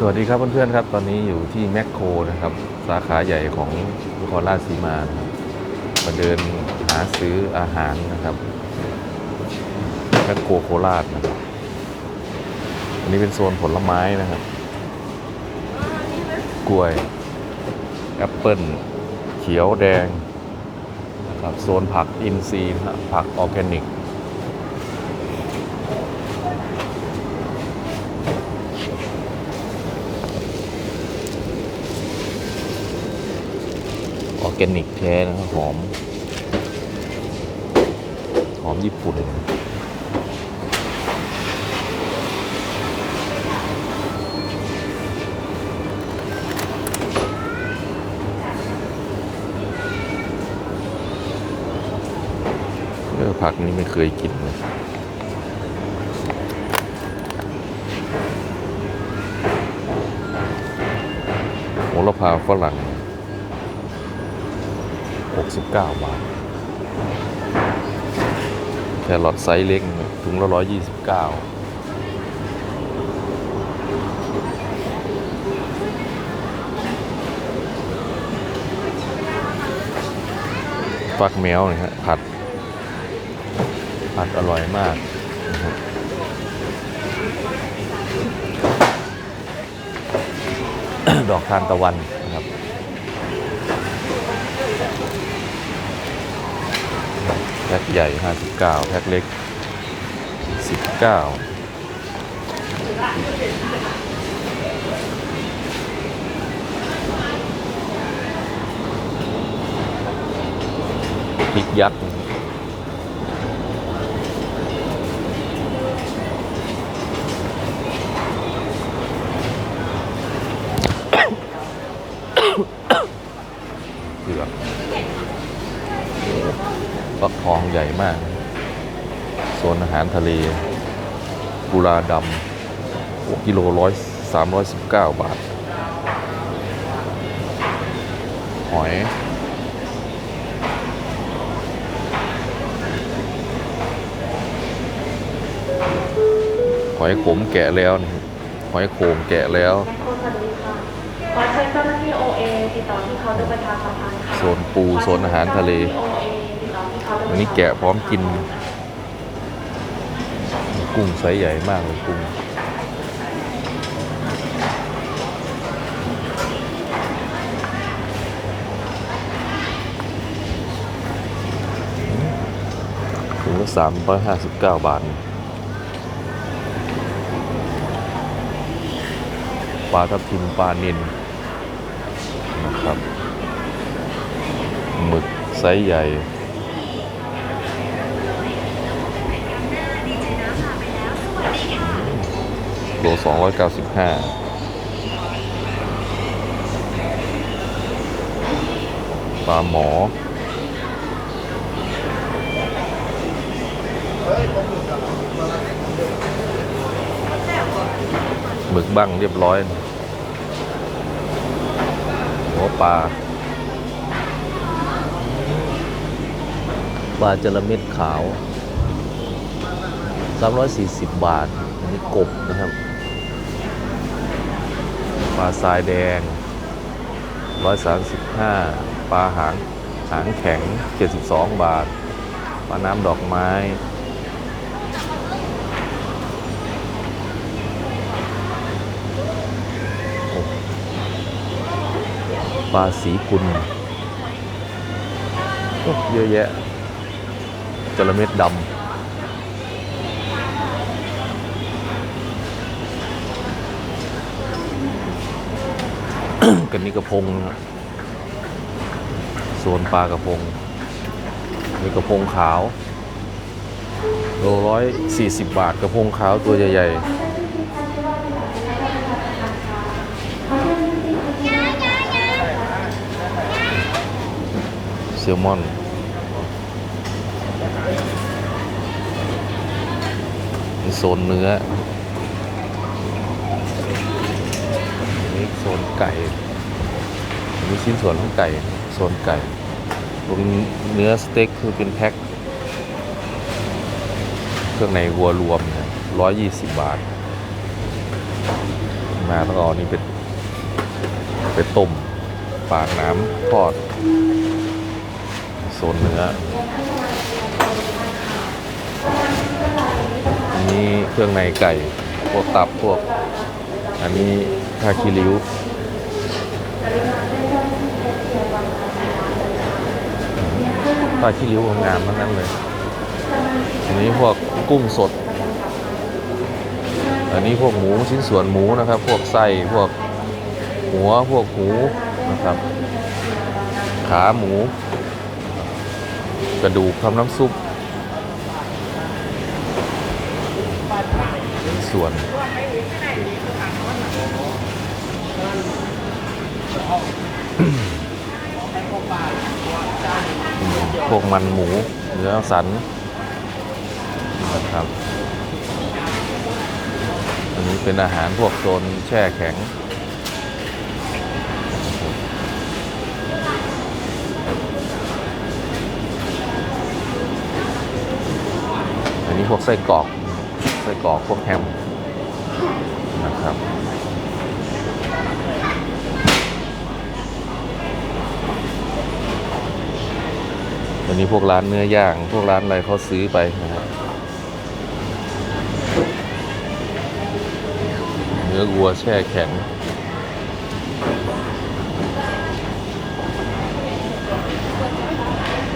สวัสดีครับเพื่อนๆครับ ตอนนี้อยู่ที่แมคโครนะครับ สาขาใหญ่ของนครราชสีมานะครับมาเดินหาซื้ออาหารนะครับแมคโครโคราชนะครับอันนี้เป็นโซนผลไม้นะครับ กล้วยแอปเปิลเขียวแดงนะครับโซนผักอินทรีย์ผักออร์แกนิก แกนิกแท้นะครับหอม หอมญี่ปุ่นเออผักนี้ไม่เคยกินเลยโหระพาฝรั่ง 69 บาทแครอทไซส์เล็กถุงละ 129ฟักแมวนะฮะผัด ผัดอร่อยมากนะครับดอกทานตะวันนะครับ แพ็คใหญ่ 59 แพ็คเล็ก 19พริกยักษ์เผือก ฟักทอง ใหญ่มากโซนอาหารทะเลกุลาดำโอ้กิโลร้อยสามร้อยสิบเก้าบาท หอย หอยขมแกะแล้วนะครับหอยโขงแกะแล้วแม่โคสวัสดีค่ะขอเชิญเจ้าหน้าที่ OA ติดต่อที่เขาน์เตอร์ประชาสัมพันธ์ค่ะโซนปู โซนอาหารทะเลข อันนี้แกะพร้อมกิน กุ้งไซส์ใหญ่มากเลยกุ้งถุงละสามร้อยห้าสิบเก้าบาท ปลาทับทิมปลาเนินนะครับหมึกไซส์ใหญ่ ลสองร้อยเก้าสิบห้าปลาหมอหมึกบ้างเรียบร้อย หัวปลา ปลาจระเม็ดขาว 340 บาท อันนี้กบนะครับ ปลาทรายแดง 135 ปลาหางหางแข็ง 72 บาท ปลาน้ำดอกไม้ ปลาสีกุลเยอะแยะจระเม็ดดำ กันนี่กระพงนะครับโซนปลากระพง มีกระพงขาวโลร้อยสี่สิบบาทกระพงขาวตัวใหญ่ๆเซลมอนโซนเนื้อ นี่โซนไก่มีชิ้นส่วนของไก่โซนไก่รวมเนื้อสเต็กคือเป็นแพ็คเครื่องในวัวรวมนะร้อยยี่สิบบาท มาต้องเอาอันนี้ไปไปต้มปากน้ำทอดโซนเนื้ออันนี้เครื่องในไก่ พวกตับพวก อันนี้คาคิริ้ว ปลาขี้ริ้วงามทั้งนั้นเลยอันนี้พวกกุ้งสด อันนี้พวกหมูชิ้นส่วนหมูนะครับ พวกไส้พวกหัวพวกหูนะครับ ขาหมู กระดูกทำน้ำซุปชิ้นส่วน พวกมันหมูเนื้อสันนะครับ อันนี้เป็นอาหารพวกโซนแช่แข็ง อันนี้พวกไส้กรอก ไส้กรอกพวกแฮมนะครับ อันนี้พวกร้านเนื้อย่าง พวกร้านอะไรเขาซื้อไปนะครับเนื้อวัวแช่แข็ง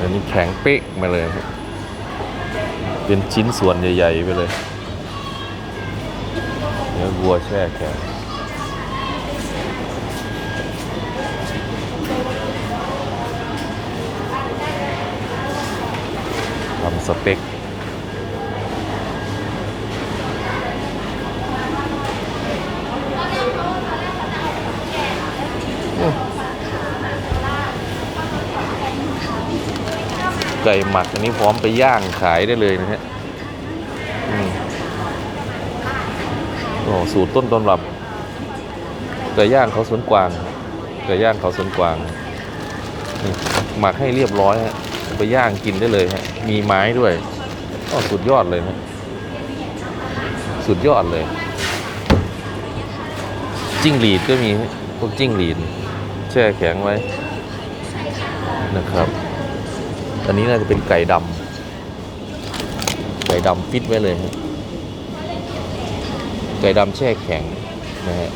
อันนี้แข็งเป๊กมาเลย เป็นชิ้นส่วนใหญ่ ๆ ไปเลย เนื้อวัวแช่แข็งำสเต็กไก่หมักอันนี้พร้อมไปย่างขายได้เลยนะฮะอืมโอ้สูตรต้นตำรับไก่ย่างเขาสวนกวางไก่ย่างเขาสวนกวางหมักให้เรียบร้อยฮะ ไปย่างกินได้เลยฮะมีไม้ด้วยก็สุดยอดเลยนะสุดยอดเลย จิ้งหรีดก็มีพวกจิ้งหรีดแช่แข็งไว้นะครับ อันนี้น่าจะเป็นไก่ดำไก่ดำฟิตไว้เลยฮะไก่ดำแช่แข็งนะฮะ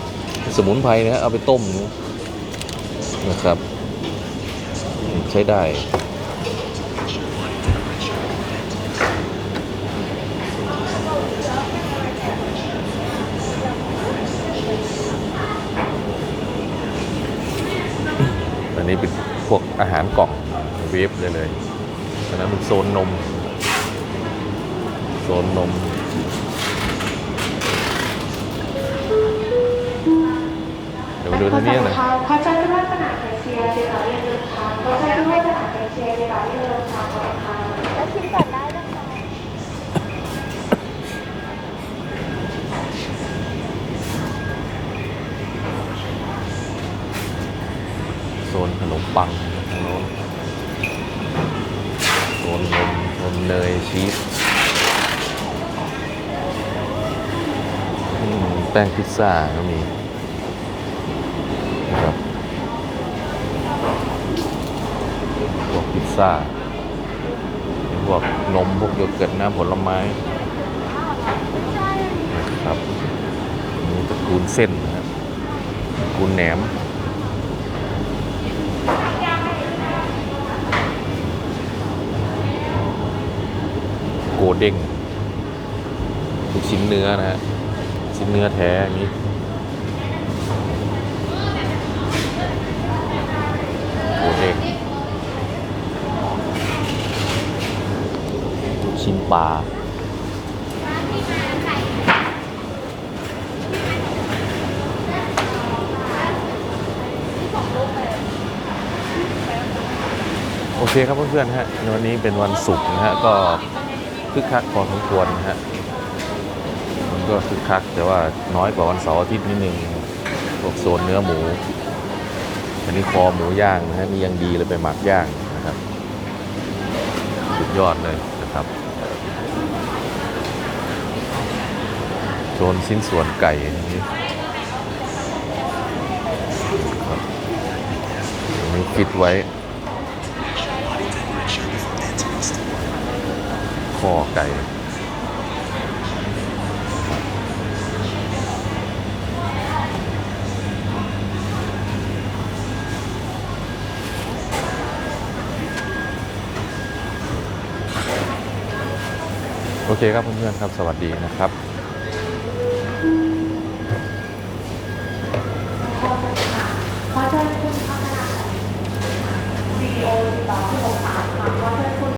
สมุนไพรนะเอาไปต้มนะครับ ใช้ได้ อันนี้เป็นพ วกอาหารกล่องเวฟเลยเลยอันนั้นเป็นโซนนม โซนนม เดี๋ยวมาดูทางนี้หน่อยขอใจด้วยขนาดไก่เชียร์ในต่อเรียนเดินทางขอใจด้วยขนาดไก่เชียในต่อเรียนเดินทางขอบคุณค่ะแล้วชิมก่อนได้นะคะโซนขนมปังทางโน้นโซนน มเนยชีสแป้งพิซซ่าก็มีนะครับพวกพิซซ่าพวกนมพวกโยเกิร์ตน้ำผลไม้นะครับมีตระกูลเส้นนะครับตระกูลแหนม เด้งลูกชิ้นเนื้อนะฮะชิ้นเนื้อแท้อย่างนี้โกเด้งลูกชิ้นปลาโอเคครับเพื่อนๆฮะวันนี้เป็นวันศุกร์นะฮะก็ คึกคักพอสมควรนะฮะมันก็คึกคักแต่ว่าน้อยกว่าวันเสาร์อาทิตย์นิดนึงพวกโซนเนื้อหมู อันนี้คอหมูย่างนะฮะนี่ยังดีเลยไปหมักย่างนะครับ สุดยอดเลยนะครับโซนชิ้นส่วนไก่นี้นี้ฟิดไว้ คอไก่โอเคครับเพื่อนๆครับ สวัสดีนะครับ